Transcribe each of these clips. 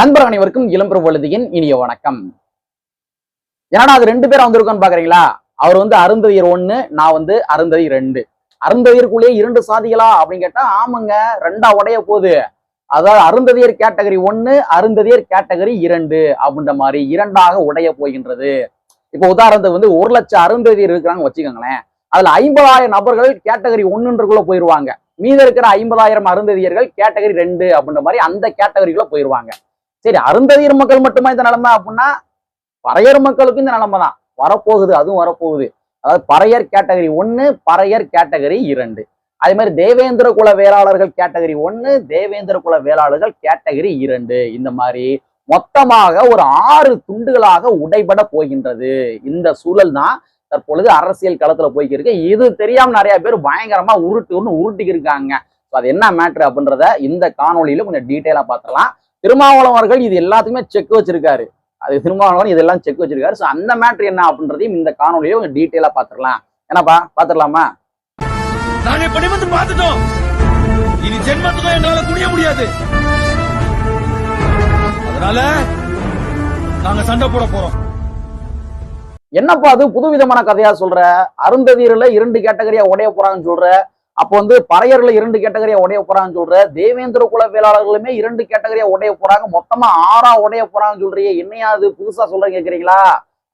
நண்பர் அனைவருக்கும் இளம்பெரும் பொழுதியின் இனிய வணக்கம். ஏன்னா அது ரெண்டு பேரும் வந்திருக்கோன்னு பாக்குறீங்களா? அவர் வந்து அருந்ததியர் ஒண்ணு நான் வந்து அருந்ததி ரெண்டு. அருந்ததியருக்குள்ளேயே இரண்டு சாதிகளா? அப்படின்னு கேட்டா ஆமாங்க ரெண்டா உடைய போகுது. அதாவது அருந்ததியர் கேட்டகரி ஒண்ணு அருந்ததியர் கேட்டகரி இரண்டு அப்படின்ற மாதிரி இரண்டாக உடைய போகின்றது. இப்போ உதாரணத்துக்கு வந்து ஒரு லட்சம் அருந்ததியர் இருக்கிறாங்க வச்சுக்கோங்களேன். அதுல ஐம்பதாயிரம் நபர்கள் கேட்டகரி ஒண்ணுன்றக்குள்ள போயிருவாங்க. மீத இருக்கிற ஐம்பதாயிரம் அருந்ததியர்கள் கேட்டகரி ரெண்டு அப்படின்ற மாதிரி அந்த கேட்டகரிக்குள்ள போயிருவாங்க. சரி அருந்ததியர் மக்கள் மட்டுமா இந்த நிலைமை அப்படின்னா பறையர் மக்களுக்கும் இந்த நிலைமை தான். வரப்போகுது அதுவும் வரப்போகுது. அதாவது பறையர் கேட்டகரி ஒன்னு பறையர் கேட்டகரி இரண்டு. அதே மாதிரி தேவேந்திர குல வேளாளர்கள் கேட்டகரி ஒன்னு தேவேந்திர குல வேளாளர்கள் கேட்டகரி இரண்டு. இந்த மாதிரி மொத்தமாக ஒரு ஆறு துண்டுகளாக உடைபட போகின்றது. இந்த சூழல் தான் தற்பொழுது அரசியல் களத்துல போய்க்கிருக்கு. இது தெரியாம நிறைய பேர் பயங்கரமா உருட்டு உருட்டிக்கிருக்காங்க அது என்ன மேட்ரு அப்படின்றத இந்த காணொளியில கொஞ்சம் டீட்டெயிலா பார்த்துடலாம். திருமாவளவன் அவர்கள் இது எல்லாத்துக்குமே செக் வச்சிருக்காரு. அது திருமாவளவன் இதெல்லாம் செக் வச்சிருக்காரு. ஸோ அந்த மேட்ரு என்ன அப்படின்றதையும் இந்த காணொலியில கொஞ்சம் டீட்டெயிலா பார்த்துடலாம். என்னப்பா பார்த்துடலாமா? நாங்க வந்து பார்த்துட்டோம். இனி ஜென்மத்துக்கும் எங்களால குனிய முடியாது. அதனால நாங்க சண்டை போட போறோம். என்னப்பா அது புதுவிதமான கதையா சொல்ற? அருந்ததியர்ல இரண்டு கேட்டகரியா உடைய போறாங்கன்னு சொல்ற? அப்போ வந்து பறையர்ல இரண்டு கேட்டகரியா உடைய போறாங்கன்னு சொல்ற தேவேந்திர குல வேளாளர்களுமே இரண்டு கேட்டகரியா உடைய போறாங்க. மொத்தமா ஆறா உடைய போறாங்கன்னு சொல்றீங்க. என்னையா அது புதுசா சொல்ற கேக்குறீங்களா?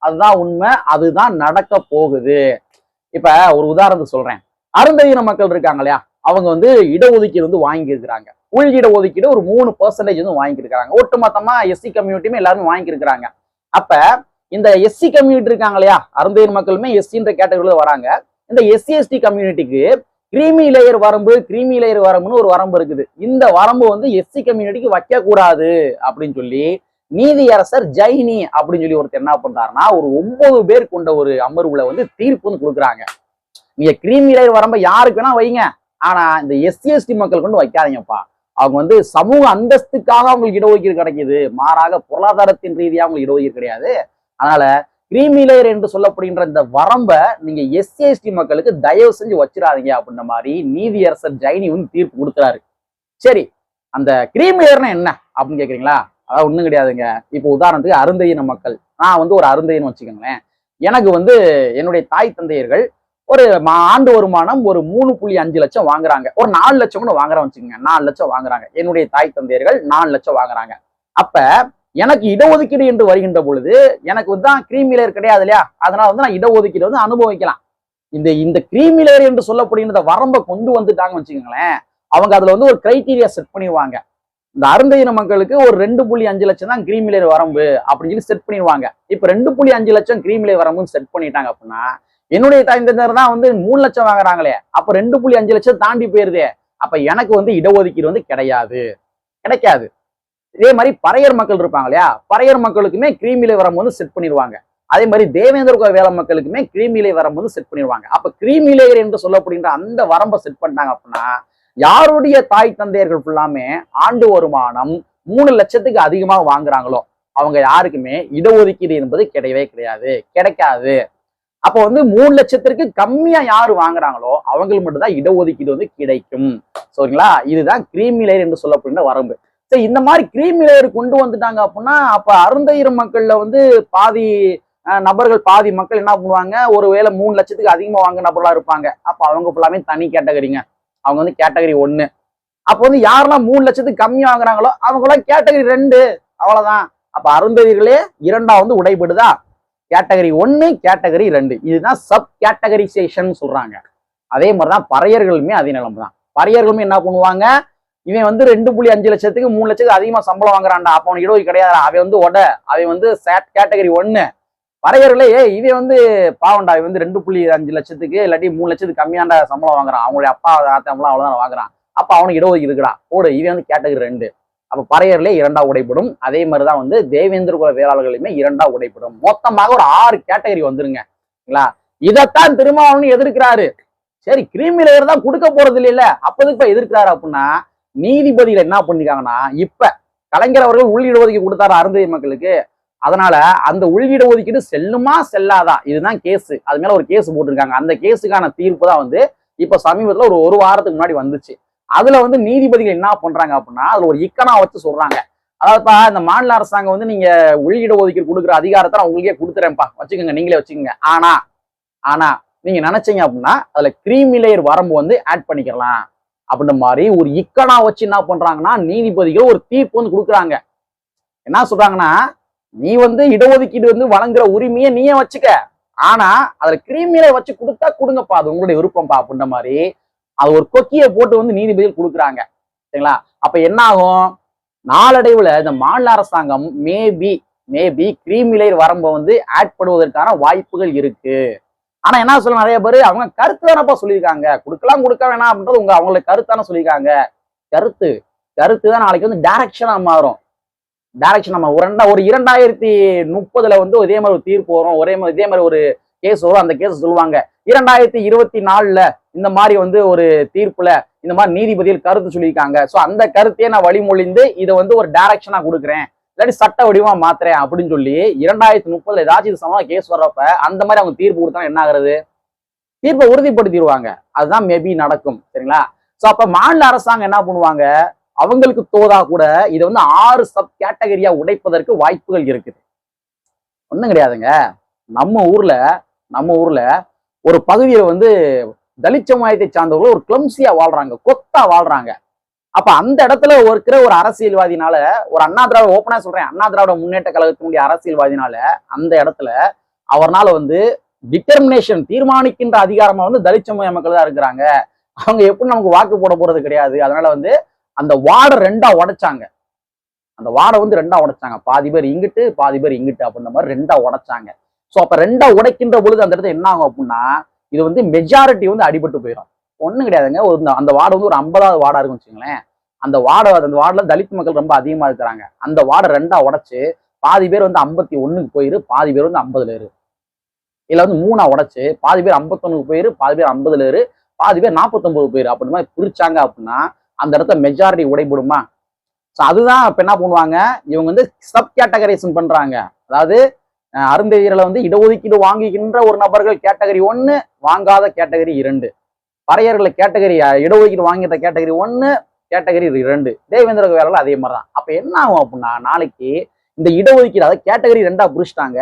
அதுதான் உண்மை. அதுதான் நடக்க போகுது. இப்ப ஒரு உதாரணத்துக்கு சொல்றேன். அருந்ததியின மக்கள் இருக்காங்க இல்லையா? அவங்க வந்து இடஒதுக்கீடு வந்து வாங்கியிருக்கிறாங்க. உள் இடஒதுக்கீடு ஒரு மூணு பர்சன்டேஜ் வந்து வாங்கியிருக்கிறாங்க. ஒட்டுமொத்தமா எஸ்சி கம்யூனிட்டியுமே எல்லாருமே வாங்கியிருக்கிறாங்க. அப்ப இந்த எஸ்சி கம்யூனிட்டி இருக்காங்க இல்லையா? அருந்தையர் மக்களுமே எஸ்சின்ற கேட்டகரியில வராங்க. இந்த எஸ்சி எஸ்டி கம்யூனிட்டிக்கு கிரீமி லேயர் வரம்பு கிரீமி லேயர் வரம்புன்னு ஒரு வரம்பு இருக்குது. இந்த வரம்பு வந்து எஸ்சி கம்யூனிட்டிக்கு வைக்க கூடாது அப்படின்னு சொல்லி நீதியரசர் ஜைனி அப்படின்னு சொல்லி ஒருத்தர் என்ன பண்றாருன்னா ஒரு ஒன்பது பேர் கொண்ட ஒரு அமர்வுல வந்து தீர்ப்பு வந்து கொடுக்குறாங்க. நீங்க கிரீமி லேயர் வரம்பு யாருக்கு வேணா வைங்க. ஆனா இந்த எஸ்சி எஸ்டி மக்கள் கொண்டு வைக்காதீங்கப்பா. அவங்க வந்து சமூக அந்தஸ்துக்காக அவங்களுக்கு இடஒதுக்கீடு கிடைக்குது. மாறாக பொருளாதாரத்தின் ரீதியாக அவங்களுக்கு இடஒதுக்கீடு கிடையாது. அதனால கிரீமிலேயர் என்று சொல்லப்படுகின்ற இந்த வரம்பை நீங்க எஸ்சி எஸ்டி மக்களுக்கு தயவு செஞ்சு வச்சிடாதீங்க அப்படின்ற மாதிரி நீதியரசர் ஜைனி வந்து தீர்ப்பு கொடுக்குறாரு. சரி அந்த கிரீமிலேயர்னா என்ன அப்படின்னு கேக்குறீங்களா? அதான் ஒன்றும் கிடையாதுங்க. இப்போ உதாரணத்துக்கு அருந்தையின மக்கள். நான் வந்து ஒரு அருந்தையின்னு வச்சுக்கோங்களேன். எனக்கு வந்து என்னுடைய தாய் தந்தையர்கள் ஒரு மா- ஆண்டு வருமானம் ஒரு மூணு புள்ளி அஞ்சு லட்சம் வாங்குறாங்க. ஒரு நாலு லட்சம் கூட வாங்குறேன் வச்சுக்கோங்க. நாலு லட்சம் வாங்குறாங்க. என்னுடைய தாய் தந்தையர்கள் நாலு லட்சம் வாங்குறாங்க. அப்ப எனக்கு இடஒதுக்கீடு என்று வருகின்ற பொழுது எனக்கு வந்து தான் கிரீமி லேயர் கிடையாது இல்லையா? அதனால வந்து நான் இடஒதுக்கீடு வந்து அனுபவிக்கலாம். இந்த இந்த கிரீமி லேயர் என்று சொல்லப்படுகின்ற வரம்பை கொண்டு வந்துட்டாங்கன்னு வச்சுக்கோங்களேன் அவங்க அதுல வந்து ஒரு கிரைட்டீரியா செட் பண்ணிடுவாங்க. இந்த அருந்தையின மக்களுக்கு ஒரு ரெண்டு புள்ளி அஞ்சு லட்சம் தான் கிரீமி லேயர் வரம்பு அப்படின்னு சொல்லி செட் பண்ணிடுவாங்க. இப்ப ரெண்டு புள்ளி அஞ்சு லட்சம் கிரீமி லேயர் வரம்புன்னு செட் பண்ணிட்டாங்க அப்படின்னா என்னுடைய தாய் தான் வந்து மூணு லட்சம் வாங்குறாங்களே அப்போ ரெண்டு புள்ளி அஞ்சு லட்சம் தாண்டி போயிருதே அப்ப எனக்கு வந்து இடஒதுக்கீடு வந்து கிடையாது. கிடைக்காது. இதே மாதிரி பறையர் மக்கள் இருப்பாங்க இல்லையா? பறையர் மக்களுக்குமே கிரீமிலை வரம்பு வந்து செட் பண்ணிடுவாங்க. அதே மாதிரி தேவேந்திர குல வேலை மக்களுக்குமே கிரீமிலை வரம்பு வந்து செட் பண்ணிடுவாங்க. அப்ப கிரீமிலேயர் என்று சொல்லப்படுகின்ற அந்த வரம்பை செட் பண்ணிட்டாங்க அப்படின்னா யாருடைய தாய் தந்தையர்கள் ஃபுல்லாமே ஆண்டு வருமானம் மூணு லட்சத்துக்கு அதிகமாக வாங்குறாங்களோ அவங்க யாருக்குமே இடஒதுக்கீடு என்பது கிடையவே கிடையாது. கிடைக்காது. அப்போ வந்து மூணு லட்சத்திற்கு கம்மியா யாரு வாங்குறாங்களோ அவங்களுக்கு மட்டும்தான் இடஒதுக்கீடு வந்து கிடைக்கும். சரிங்களா? இதுதான் கிரீமிலேயர் என்று சொல்லப்படுகிற வரம்பு. இந்த மாதிரி கிரீமி லேயர் கொண்டு வந்துட்டாங்க அப்படின்னா அப்ப அருந்தயிரம் மக்கள்ல வந்து பாதி நபர்கள் பாதி மக்கள் என்ன பண்ணுவாங்க? ஒருவேளை மூணு லட்சத்துக்கு அதிகமாக வாங்க நபர்களா இருப்பாங்க. அப்ப அவங்க ஃபுல்லாமே தனி கேட்டகரிங்க அவங்க வந்து கேட்டகரி ஒன்று அப்போ வந்து யாரெல்லாம் மூணு லட்சத்துக்கு கம்மியாக வாங்குறாங்களோ அவங்க கேட்டகரி ரெண்டு. அவ்வளவுதான். அப்ப அருந்ததிகளே இரண்டா வந்து உடைபடுதா? கேட்டகரி ஒன்னு கேட்டகரி ரெண்டு. இதுதான் சப் கேட்டகரிசேஷன் சொல்றாங்க. அதே மாதிரிதான் பறையர்களுமே அதே நிலைமை தான் பறையர்களுமே என்ன பண்ணுவாங்க? இவன் வந்து ரெண்டு புள்ளி அஞ்சு லட்சத்துக்கு மூணு லட்சத்துக்கு அதிகமா சம்பளம் வாங்குறான்டா. அப்ப அவனுக்கு இடஒதுக்கீடு கிடையாது அவன் வந்து உட அவன் வந்து சேட் கேட்டகரி ஒன்னு பறையர்களே இவன் வந்து பாவண்டா இவன் வந்து ரெண்டு புள்ளி அஞ்சு லட்சத்துக்கு இல்லாட்டி மூணு லட்சத்துக்கு கம்மியாண்டா சம்பளம் வாங்குறான். அவங்களுடைய அப்பா ஆத்தம்லாம் அவ்வளவுதான் வாங்குறான். அப்ப அவனுக்கு இடஒதுக்கீடு இருக்குடா. போடு இவன் வந்து கேட்டகரி ரெண்டு. அப்ப பறையர்களே இரண்டா உடைப்படும் அதே மாதிரிதான் வந்து தேவேந்திர குல வேளாளர்களுமே இரண்டா உடைப்படும் மொத்தமாக ஒரு ஆறு கேட்டகரி வந்துருங்கங்களா இதைத்தான் திருமாவளவன் எதிர்க்கிறாரு. சரி கிரீமி லேயர் தான் கொடுக்க போறது இல்லைல்ல அப்போதுக்கு எதிர்க்கிறாரு அப்படின்னா நீதிபதிகள் என்ன பண்ணிருக்காங்கன்னா இப்ப கலைஞர் அவர்கள் உள்ளீடு கொடுத்தாரு அருந்ததி மக்களுக்கு. அதனால அந்த உள்ளீடு ஒதுக்கீடு செல்லுமா செல்லாதா? இதுதான் கேஸ். அது மேல ஒரு கேஸ் போட்டிருக்காங்க. அந்த கேஸுக்கான தீர்ப்பு தான் வந்து இப்ப சமீபத்துல ஒரு ஒரு வாரத்துக்கு முன்னாடி வந்துச்சு. அதுல வந்து நீதிபதிகள் என்ன பண்றாங்க அப்படின்னா அதுல ஒரு இக்கனா வச்சு சொல்றாங்க. அதாவதுப்பா இந்த மாநில அரசாங்கம் வந்து நீங்க உள்ளிட ஒதுக்கீடு கொடுக்குற அதிகாரத்தை நான் உங்களுக்கே கொடுத்துறேன்ப்பா. வச்சுக்கோங்க நீங்களே வச்சுக்கோங்க. ஆனா ஆனா நீங்க நினைச்சீங்க அப்படின்னா அதுல கிரீமி லேயர் வரம்பு வந்து ஆட் பண்ணிக்கலாம். அப்படின்ற மாதிரி ஒரு இக்கனா வச்சு என்ன பண்றாங்கன்னா நீதிபதிகள் ஒரு தீர்ப்பு வந்து கொடுக்குறாங்க. என்ன சொல்றாங்கன்னா நீ வந்து இடஒதுக்கீடு வந்து வழங்குற உரிமையை நீயே வச்சுக்க. ஆனா அதுல கிரீமியில வச்சு கொடுத்தா கொடுங்கப்பா அது உங்களுடைய விருப்பம்ப்பா அப்படின்ற மாதிரி அது ஒரு கொக்கியை போட்டு வந்து நீதிபதிகள் கொடுக்குறாங்க. சரிங்களா? அப்ப என்ன ஆகும்? நாளடைவுல இந்த மாநில அரசாங்கம் மேபி மேபி கிரீமிலைர் வரம்பை வந்து ஆட் பண்ணுவதற்கான வாய்ப்புகள் இருக்கு. ஆனா என்ன சொல்ல நிறைய பேர் அவங்க கருத்து தானப்பா சொல்லியிருக்காங்க. கொடுக்கலாம் கொடுக்க வேணாம் அப்படின்றது உங்க அவங்களுக்கு கருத்தான சொல்லியிருக்காங்க. கருத்து கருத்து தான் நாளைக்கு வந்து டைரக்ஷனா மாறும். டைரக்ஷன் நம்ம ஒரு ரெண்டா ஒரு இரண்டாயிரத்தி முப்பதுல வந்து இதே மாதிரி ஒரு தீர்ப்பு வரும். ஒரே மாதிரி இதே மாதிரி ஒரு கேஸ் வரும். அந்த கேஸ் சொல்லுவாங்க. இரண்டாயிரத்தி இருபத்தி நாலுல இந்த மாதிரி வந்து ஒரு தீர்ப்புல இந்த மாதிரி நீதிபதிகள் கருத்து சொல்லியிருக்காங்க. ஸோ அந்த கருத்தையே நான் வழிமொழிந்து இதை வந்து ஒரு டைரக்ஷனா கொடுக்குறேன். இல்லாட்டி சட்ட வடிவமா மாத்துறேன் அப்படின்னு சொல்லி இரண்டாயிரத்தி முப்பதுல ஏதாச்சும் சமமா கேஸ் வர்றப்ப அந்த மாதிரி அவங்க தீர்ப்பு கொடுத்தா என்ன ஆகுறது? தீர்ப்பை உறுதிப்படுத்திடுவாங்க. அதுதான் மேபி நடக்கும். சரிங்களா? சோ அப்ப மாநில அரசாங்கம் என்ன பண்ணுவாங்க? அவங்களுக்கு தோதா கூட இதை வந்து ஆறு சப் கேட்டகரியா உடைப்பதற்கு வாய்ப்புகள் இருக்குது. ஒன்றும் கிடையாதுங்க. நம்ம ஊர்ல நம்ம ஊர்ல ஒரு பகுதியில் வந்து தலித் சமுதாயத்தை சார்ந்தவர்கள் ஒரு கிளம்சியா வாழ்றாங்க. கொத்தா வாழ்றாங்க. அப்ப அந்த இடத்துல இருக்கிற ஒரு அரசியல்வாதினால ஒரு அண்ணா திராவிட ஓப்பனா சொல்றேன். அண்ணா திராவிட முன்னேற்ற கழகத்தினுடைய அரசியல்வாதினால அந்த இடத்துல அவர்னால வந்து டிட்டர்மினேஷன் தீர்மானிக்கின்ற அதிகாரமா வந்து தலித் சமுதாய மக்கள் தான் இருக்கிறாங்க. அவங்க எப்படி நமக்கு வாக்கு போட போறது கிடையாது. அதனால வந்து அந்த வார்டை ரெண்டா உடைச்சாங்க. அந்த வார்டை வந்து ரெண்டா உடைச்சாங்க. பாதி பேர் இங்கிட்டு பாதி பேர் இங்கிட்டு அப்படின்ற மாதிரி ரெண்டா உடைச்சாங்க. ஸோ அப்ப ரெண்டா உடைக்கின்ற பொழுது அந்த இடத்துல என்ன ஆகும் அப்படின்னா இது வந்து மெஜாரிட்டி வந்து அடிபட்டு போயிடும் ஒன்றும் கிடையாதுங்க. ஒரு இந்த- அந்த வார்டு வந்து ஒரு ஐம்பதாவது வார்டாக இருக்கும் வச்சுங்களேன் அந்த வார்டு அந்த வார்டில் தலித் மக்கள் ரொம்ப அதிகமாக இருக்கிறாங்க. அந்த வார்டை ரெண்டாக உடைச்சு பாதி பேர் வந்து ஐம்பத்தி ஒன்றுக்கு போயிரு பாதி பேர் வந்து ஐம்பதுல இரு இல்ல வந்து மூணா உடைச்சு பாதி பேர் ஐம்பத்தொன்னுக்கு போயிரு பாதி பேர் ஐம்பதுல இரு பாதி பேர் நாற்பத்தொம்பது பேர் அப்படி மாதிரி பிரிச்சாங்க அப்படின்னா அந்த இடத்த மெஜாரிட்டி உடைபடுமா? ஸோ அதுதான் இப்போ என்ன பண்ணுவாங்க? இவங்க வந்து சப் கேட்டகரைசன் பண்ணுறாங்க அதாவது அஹ், வந்து இடஒதுக்கீடு வாங்குகின்ற ஒரு நபர்கள் கேட்டகரி ஒன்று வாங்காத கேட்டகரி இரண்டு. பறையர்களை கேட்டகரி இடஒதுக்கீடு வாங்கிட்ட கேட்டகரி ஒன்னு கேட்டகரி ரெண்டு. தேவேந்திர வேலையில் அதே மாதிரி தான் அப்போ என்ன ஆகும் அப்படின்னா நாளைக்கு இந்த இடஒதுக்கீடு அதாவது கேட்டகரி ரெண்டா பிரிச்சுட்டாங்க.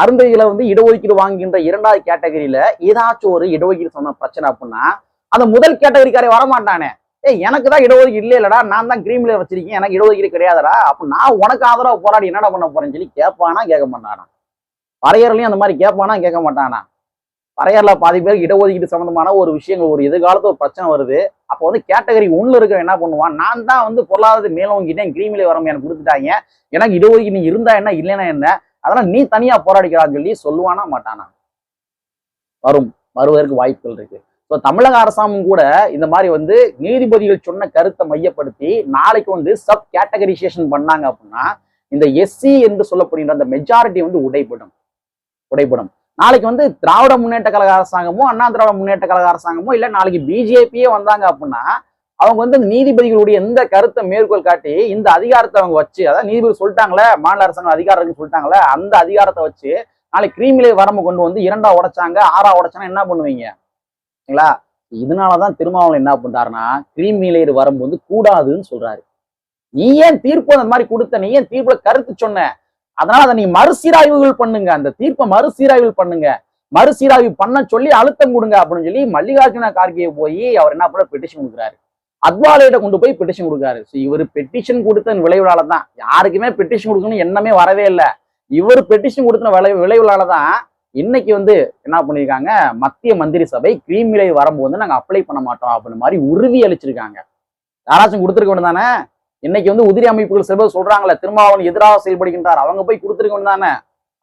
அருந்ததிகளை வந்து இடஒதுக்கீடு வாங்குகின்ற இரண்டாவது கேட்டகரியில ஏதாச்சும் ஒரு இடஒதுக்கீடு சொன்ன பிரச்சனை அப்படின்னா அந்த முதல் கேட்டகரிக்காரே வரமாட்டானே. ஏய் எனக்கு தான் இடஒதுக்கீடு இல்லை இல்லடா நான் தான் கிரீம்ல வச்சிருக்கேன் எனக்கு இடஒதுக்கீடு கிடையாதுடா. அப்போ நான் உனக்கு ஆதரவா போராடி என்னடா பண்ண போறேன்னு சொல்லி கேட்பானா கேட்க மாட்டானா? வரையறலையும் அந்த மாதிரி கேட்பானா கேட்க மாட்டானா? வரையாறுல பாதி பேருக்கு இடஒதுக்கீடு சம்பந்தமான ஒரு விஷயங்கள் ஒரு எதிர்காலத்து ஒரு பிரச்சனை வருது. அப்போ வந்து கேட்டகரி ஒண்ணுல இருக்க என்ன பண்ணுவான்? நான் தான் வந்து பொருளாதாரத்தை மேலோங்கிட்டேன் கிரீமிலே வரம் எனக்கு கொடுத்துட்டாங்க. எனக்கு இடஒதுக்கீடு நீ இருந்தா என்ன இல்லைன்னா என்ன? அதெல்லாம் நீ தனியா போராடிக்கலாம்னு சொல்லி சொல்லுவானா மாட்டானா? வரும். வருவதற்கு வாய்ப்புகள் இருக்கு. ஸோ தமிழக அரசாங்கம் கூட இந்த மாதிரி வந்து நீதிபதிகள் சொன்ன கருத்தை மையப்படுத்தி நாளைக்கு வந்து சப் கேட்டகரிசேஷன் பண்ணாங்க அப்படின்னா இந்த எஸ்சி என்று சொல்லப்படுகின்ற அந்த மெஜாரிட்டி வந்து உடைபடும். உடைபடும். நாளைக்கு வந்து திராவிட முன்னேற்ற கழக அரசாங்கமோ அண்ணா திராவிட முன்னேற்ற கழக அரசாங்கமோ இல்லை நாளைக்கு பிஜேபியே வந்தாங்க அப்படின்னா அவங்க வந்து நீதிபதிகளுடைய எந்த கருத்தை மேற்கோள் காட்டி இந்த அதிகாரத்தை அவங்க வச்சு அதாவது நீதிபதி சொல்லிட்டாங்களே மாநில அரசாங்கம் அதிகாரம் இருக்குன்னு சொல்லிட்டாங்களே அந்த அதிகாரத்தை வச்சு நாளைக்கு கிரீமிலே வரம்பு கொண்டு வந்து இரண்டா உடைச்சாங்க ஆறா உடைச்சானா என்ன பண்ணுவீங்க? சரிங்களா இதனாலதான் திருமாவளவன் என்ன பண்றாருன்னா கிரீமிலேயர் வரம்பு வந்து கூடாதுன்னு சொல்றாரு. நீ ஏன் தீர்ப்பு அந்த மாதிரி கொடுத்த? நீ ஏன் தீர்ப்புல கருத்து சொன்ன? அதனால அதை நீ மறுசீராய்வுகள் பண்ணுங்க. அந்த தீர்ப்பை மறுசீராய்வு பண்ணுங்க. மறுசீராய்வு பண்ண சொல்லி அழுத்தம் கொடுங்க அப்படின்னு சொல்லி மல்லிகார்ஜுன கார்கே போய் அவர் என்ன பண்ண பெட்டிஷன் கொடுக்குறாரு. அத்வாலையிட கொண்டு போய் பெட்டிஷன் கொடுக்குறாரு. ஸோ இவர் பெட்டிஷன் கொடுத்த விளைவுனால தான். யாருக்குமே பெட்டிஷன் கொடுக்கணும் எண்ணமே வரவே இல்லை. இவர் பெட்டிஷன் கொடுத்த விளை விளைவுனால தான் இன்னைக்கு வந்து என்ன பண்ணியிருக்காங்க மத்திய மந்திரி சபை கிரீமிலை வரம்பு வந்து நாங்க அப்ளை பண்ண மாட்டோம் அப்படின்னு மாதிரி உறுதி அளிச்சிருக்காங்க யாராச்சும் கொடுத்துருக்க வேண்டும் தானே? இன்னைக்கு வந்து உதிரி அமைப்புகள் சில பேர் சொல்றாங்களே திருமாவளவன் எதிராக செயல்படுகின்றார். அவங்க போய் கொடுத்துருக்க தானே?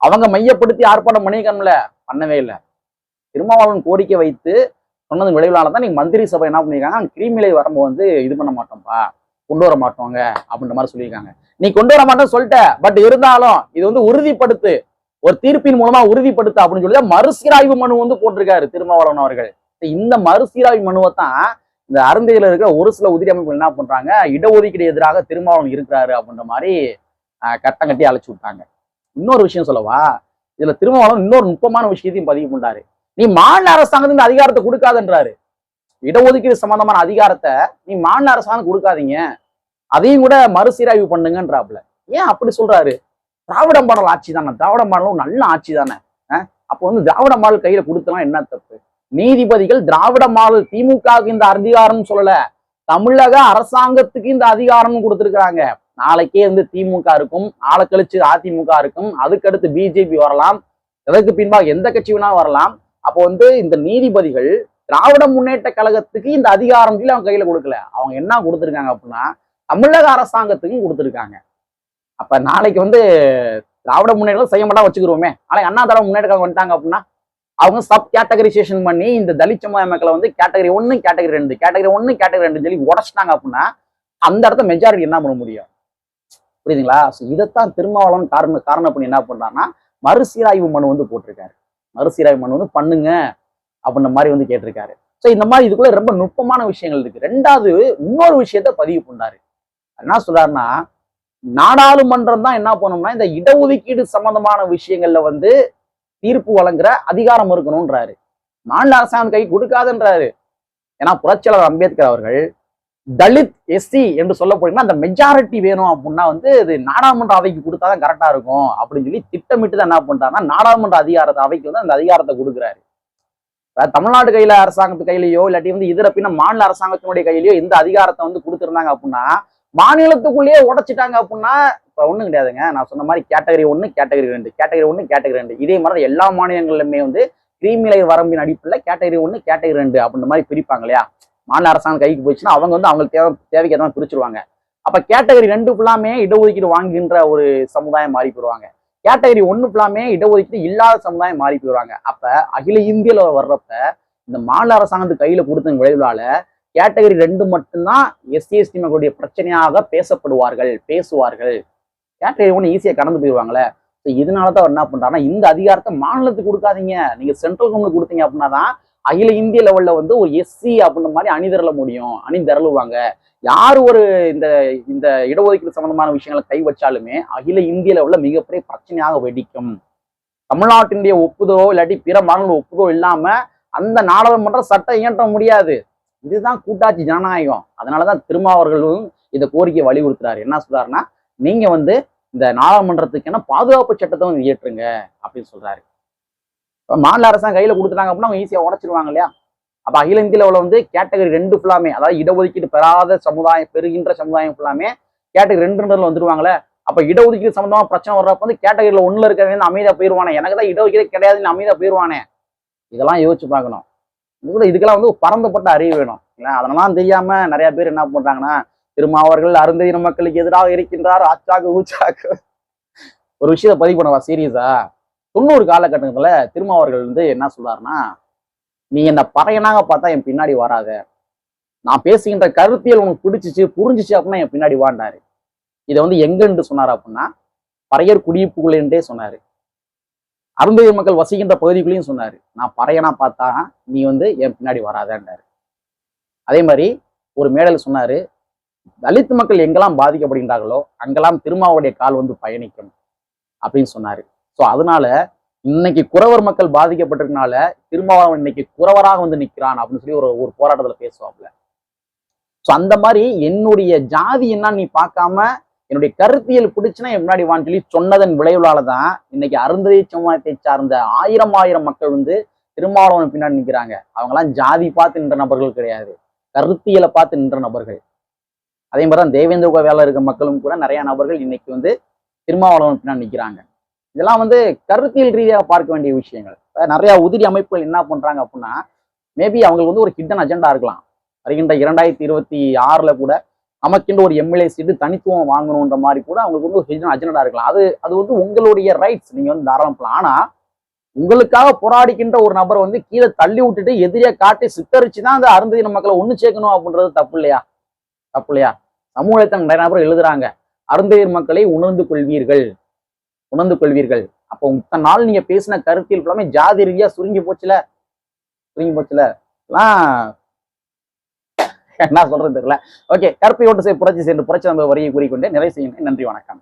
அவங்க மையப்படுத்தி ஆர்ப்பாட்டம் பண்ணிக்கணும்ல? பண்ணவே இல்லை. திருமாவளவன் கோரிக்கை வைத்து சொன்னது விளைவுனால தான் நீங்க மந்திரி சபை என்ன பண்ணிருக்காங்க? கிரிமிலை வரம்பு வந்து இது பண்ண மாட்டோம்ப்பா கொண்டு வர மாட்டோங்க அப்படின்ற மாதிரி சொல்லியிருக்காங்க. நீ கொண்டு வர மாட்டேன்னு சொல்லிட்ட பட் இருந்தாலும் இது வந்து உறுதிப்படுத்து ஒரு தீர்ப்பின் மூலமா உறுதிப்படுத்து அப்படின்னு சொல்லி மறுசீராய்வு மனு வந்து போட்டிருக்காரு திருமாவளவன் அவர்கள். இந்த மறுசீராய்வு மனுவை தான் இந்த அருந்தையில இருக்கிற ஒரு சில உதிரி அமைப்புகள் என்ன பண்றாங்க? இடஒதுக்கீடு எதிராக திருமாவளவன் இருக்கிறாரு அப்படின்ற மாதிரி ஆஹ், கட்டம் கட்டி அழைச்சு விட்டாங்க. இன்னொரு விஷயம் சொல்லவா? இதுல திருமாவளவன் இன்னொரு நுட்பமான விஷயத்தையும் பதிவு பண்றாரு. நீ மாநில அரசாங்கத்துக்கு இந்த அதிகாரத்தை கொடுக்காதுன்றாரு. இடஒதுக்கீடு சம்பந்தமான அதிகாரத்தை நீ மாநில அரசாங்கம் கொடுக்காதீங்க. அதையும் கூட மறுசீராய்வு பண்ணுங்கன்றாப்புல. ஏன் அப்படி சொல்றாரு? திராவிட மாடல் ஆட்சி தானே. திராவிட மாடலும் நல்ல ஆட்சி தானே. அப்போ வந்து திராவிட மாடல் கையில கொடுத்தலாம் என்ன தப்பு? நீதிபதிகள் திராவிட மாடல் திமுகவுக்கு இந்த அதிகாரம் சொல்லல. தமிழக அரசாங்கத்துக்கு இந்த அதிகாரம் கொடுத்துருக்காங்க நாளைக்கே வந்து திமுக இருக்கும் நாளை கழிச்சு அதிமுக இருக்கும். அதுக்கடுத்து பிஜேபி வரலாம். இதற்கு பின்பாக எந்த கட்சி வேணா வரலாம். அப்போ வந்து இந்த நீதிபதிகள் திராவிட முன்னேற்ற கழகத்துக்கு இந்த அதிகாரம் சொல்லி அவங்க கையில கொடுக்கல. அவங்க என்ன கொடுத்துருக்காங்க அப்படின்னா தமிழக அரசாங்கத்துக்கும் கொடுத்திருக்காங்க. அப்ப நாளைக்கு வந்து திராவிட முன்னேற்றம் செய்ய மாட்டா வச்சுக்கிறோமே. ஆனா அண்ணா திராவிட முன்னேற்ற கழகம் வந்துட்டாங்க அப்படின்னா அவங்க சப் கேட்டகரைசேஷன் பண்ணி இந்த தலித் சமுதாய மக்களை வந்து கேட்டகரி ஒன்று கேட்டகரி ரெண்டு கேட்டகரி ஒன்று கேட்டகரி ரெண்டு சொல்லி உடச்சிட்டாங்க அப்படின்னா அந்த இடத்த மெஜாரிட்டி என்ன பண்ண முடியும்? புரியுதுங்களா? ஸோ இதைத்தான் திருமாவளவன் காரணம் காரணம் பண்ணி என்ன பண்றாருன்னா மறுசீராய்வு மனு வந்து போட்டிருக்காரு. மறுசீராய்வு மனு வந்து பண்ணுங்க அப்படின்ற மாதிரி வந்து கேட்டிருக்காரு. ஸோ இந்த மாதிரி இதுக்குள்ள ரொம்ப நுட்பமான விஷயங்கள் இருக்கு. ரெண்டாவது இன்னொரு விஷயத்த பதிவு பண்ணாரு என்ன சொல்றாருன்னா நாடாளுமன்றம் தான் என்ன பண்ணணும்னா இந்த இடஒதுக்கீடு சம்பந்தமான விஷயங்கள்ல வந்து தீர்ப்பு வழங்குற அதிகாரம் இருக்கணும்ன்றாரு. மாநில அரசாங்கம் கை கொடுக்காதுன்றாரு. ஏன்னா புரட்சியாளர் அம்பேத்கர் அவர்கள் தலித் எஸ்சி என்று சொல்ல போனீங்கன்னா அந்த மெஜாரிட்டி வேணும் அப்படின்னா வந்து இது நாடாளுமன்ற அவைக்கு கொடுத்தாதான் கரெக்டா இருக்கும் அப்படின்னு சொல்லி திட்டமிட்டு தான் என்ன பண்றாருன்னா நாடாளுமன்ற அதிகாரத்தை அவைக்கு வந்து அந்த அதிகாரத்தை கொடுக்குறாரு. தமிழ்நாடு கையில அரசாங்கத்து கையிலயோ இல்லாட்டி வந்து இதர பின்ன மாநில அரசாங்கத்தினுடைய கையிலயோ இந்த அதிகாரத்தை வந்து கொடுத்துருந்தாங்க அப்படின்னா மாநிலத்துக்குள்ளேயே உடைச்சிட்டாங்க அப்படின்னா இப்ப ஒண்ணும் கிடையாதுங்க. நான் சொன்ன மாதிரி கேட்டகரி ஒன்னு கேட்டகரி ரெண்டு கேட்டகரி ஒன்னு கேட்டகரி ரெண்டு. இதே மாதிரி தான் எல்லா மாநிலங்களிலுமே வந்து கிரீமிலை வரம்பின் அடிப்படையில் கேட்டகரி ஒன்னு கேட்டகரி ரெண்டு அப்படின்ற மாதிரி பிரிப்பாங்க இல்லையா? மாநில அரசாங்கம் கைக்கு போயிடுச்சுன்னா அவங்க வந்து அவங்களுக்கு தேவை தேவைக்கு ஏதாவது மாதிரி பிரிச்சிருவாங்க. அப்ப கேட்டகரி ரெண்டு ஃபுல்லாமே இடஒதுக்கீடு வாங்குகின்ற ஒரு சமுதாயம் மாறி போயிடுவாங்க. கேட்டகரி ஒன்னு ஃபுல்லாமே இடஒதுக்கீடு இல்லாத சமுதாயம் மாறி போயிடுவாங்க. அப்போ அகில இந்தியால வர்றப்ப இந்த மாநில அரசாங்கத்துக்கு கையில கொடுத்த விளைவுகளால் கேட்டகரி ரெண்டு மட்டும்தான் எஸ்சி எஸ்டி மக்களுடைய பிரச்சனையாக பேசப்படுவார்கள் பேசுவார்கள். கேட்டகரி ஒன்று ஈஸியாக கடந்து போயிடுவாங்களே ஸோ இதனால தான் அவர் என்ன பண்றாருன்னா இந்த அதிகாரத்தை மாநிலத்துக்கு கொடுக்காதீங்க. நீங்கள் சென்ட்ரல் கவர்மெண்ட் கொடுத்தீங்க அப்படின்னா தான் அகில இந்திய லெவலில் வந்து ஒரு எஸ்சி அப்படின்ற மாதிரி அணிதிரள முடியும். அணி திரளுவாங்க யார் ஒரு இந்த இந்த இடஒதுக்கீடு சம்பந்தமான விஷயங்களை கை வச்சாலுமே அகில இந்திய லெவலில் மிகப்பெரிய பிரச்சனையாக வெடிக்கும். தமிழ்நாட்டினுடைய ஒப்புதோ இல்லாட்டி பிற மாநில ஒப்புதோ இல்லாமல் அந்த நாடாளுமன்ற சட்டம் இயற்ற முடியாது. இதுதான் கூட்டாட்சி ஜனநாயகம். அதனால தான் திருமாவர்களும் இந்த கோரிக்கையை வலியுறுத்துறாரு. என்ன சொல்றாருன்னா நீங்க வந்து இந்த நாடாளுமன்றத்துக்கான பாதுகாப்பு சட்டத்தை வந்து இயற்றுங்க அப்படின்னு சொல்றாரு. இப்ப மாநில அரசாங்கம் கையில கொடுத்துட்டாங்க அப்படின்னா அவங்க ஈஸியா உடச்சிருவாங்க இல்லையா? அப்ப அகில இந்திய லெவலில் வந்து கேட்டகரி ரெண்டு ஃபுல்லாமே அதாவது இடஒதுக்கீடு பெறாத சமுதாயம் பெறுகின்ற சமுதாயம் ஃபுல்லாமே கேட்டகரி ரெண்டுன்றதுல வந்துருவாங்களே அப்ப இடஒதுக்கீடு சம்மந்தமாக பிரச்சனை வர்றப்ப வந்து கேட்டகரியில் ஒன்றில் இருக்கிறவங்க அமைதியா போயிருவானே. எனக்கு தான் இடஒதுக்கீடு கிடையாதுன்னு அமைதியா போயிருவானே. இதெல்லாம் யோசிச்சு பார்க்கணும். இது கூட இதுக்கெல்லாம் வந்து பரந்தப்பட்ட அறிவு வேணும். இல்லை அதெல்லாம் தெரியாமல் நிறைய பேர் என்ன பண்றாங்கன்னா திருமாவர்கள் அருந்ததின மக்களுக்கு எதிராக இருக்கின்றார். ஆச்சாக்கு ஊச்சாக்கு ஒரு விஷயத்த பதிவு பண்ணவா சீரியஸா தொண்ணூறு காலகட்டத்துல திருமாவர்கள் வந்து என்ன சொல்றாருன்னா நீ என்ன பறையனாக பார்த்தா என் பின்னாடி வராத. நான் பேசுகின்ற கருத்தியல் உனக்கு பிடிச்சிச்சு புரிஞ்சிச்சு அப்படின்னா என் பின்னாடி வாண்டாரு. இதை வந்து எங்கன்னு சொன்னார் அப்படின்னா பறையர் குடியிருப்புகளே சொன்னாரு. அருந்ததி மக்கள் வசிக்கின்ற பகுதிக்குள்ளேயும் சொன்னாரு. நான் பறையனா பார்த்தா நீ வந்து என் பின்னாடி வராதன்றாரு. அதே மாதிரி ஒரு மேடல் சொன்னாரு தலித் மக்கள் எங்கெல்லாம் பாதிக்கப்படுகின்றார்களோ அங்கெல்லாம் திருமாவுடைய கால் வந்து பயணிக்கும் அப்படின்னு சொன்னாரு. ஸோ அதனால இன்னைக்கு குறவர் மக்கள் பாதிக்கப்பட்டிருக்கனால திருமாவளவன் இன்னைக்கு குறவராக வந்து நிற்கிறான் அப்படின்னு சொல்லி ஒரு ஒரு போராட்டத்துல பேசுவாப்ல ஸோ அந்த மாதிரி என்னுடைய ஜாதி என்னன்னு நீ பார்க்காம என்னுடைய கருத்தியல் பிடிச்சுன்னா முன்னாடி வான்னு சொல்லி சொன்னதன் விளைவுலால தான் இன்னைக்கு அருந்ததி சமுதாயத்தை சார்ந்த ஆயிரம் ஆயிரம் மக்கள் வந்து திருமாவளவன் பின்னாடி நிற்கிறாங்க அவங்கெல்லாம் ஜாதி பார்த்து நின்ற நபர்கள் கிடையாது. கருத்தியலை பார்த்து நின்ற நபர்கள். அதே மாதிரி தான் தேவேந்திர குல வேலை இருக்க மக்களும் கூட நிறைய நபர்கள் இன்னைக்கு வந்து திருமாவளவன் பின்னாடி நிற்கிறாங்க இதெல்லாம் வந்து கருத்தியல் ரீதியாக பார்க்க வேண்டிய விஷயங்கள். நிறைய உதிரி அமைப்புகள் என்ன பண்றாங்க அப்படின்னா மேபி அவங்களுக்கு வந்து ஒரு கிட்டன் அஜெண்டா இருக்கலாம். வருகின்ற இரண்டாயிரத்தி இருபத்தி ஆறுல கூட நமக்கென்று ஒரு எம்எல்ஏ சீட்டு தனித்துவம் வாங்கணுன்ற மாதிரி கூட அவங்களுக்கு வந்து ஒரு ஹிடன் அஜெண்டா இருக்கலாம். அது அது வந்து உங்களுடைய ரைட்ஸ் நீங்க வந்து தாராளம் பண்ணலாம். ஆனா உங்களுக்காக போராடிக்கின்ற ஒரு நபரை வந்து கீழே தள்ளி விட்டுட்டு எதிரியா காட்டி சித்தரிச்சு தான் அந்த அருந்ததின மக்களை ஒண்ணு சேர்க்கணும் அப்படின்றது தப்பு இல்லையா? தப்பு இல்லையா? சமூகத்தை நிறைய நபர் எழுதுறாங்க. அருந்தையர் மக்களை உணர்ந்து கொள்வீர்கள். உணர்ந்து கொள்வீர்கள். அப்போ இத்தனை நாள் நீங்க பேசின கருத்தில் ஃபுல்லாமே ஜாதி ரீதியா சுருங்கி போச்சுல? சுருங்கி போச்சுல? என்ன சொல்றது தெரியல. ஓகே கருப்பை ஓட்டு புரட்சி சென்று புரட்சி நம்ம வரியை கூறிக்கொண்டே நிறைவு செய்யுங்க நன்றி வணக்கம்.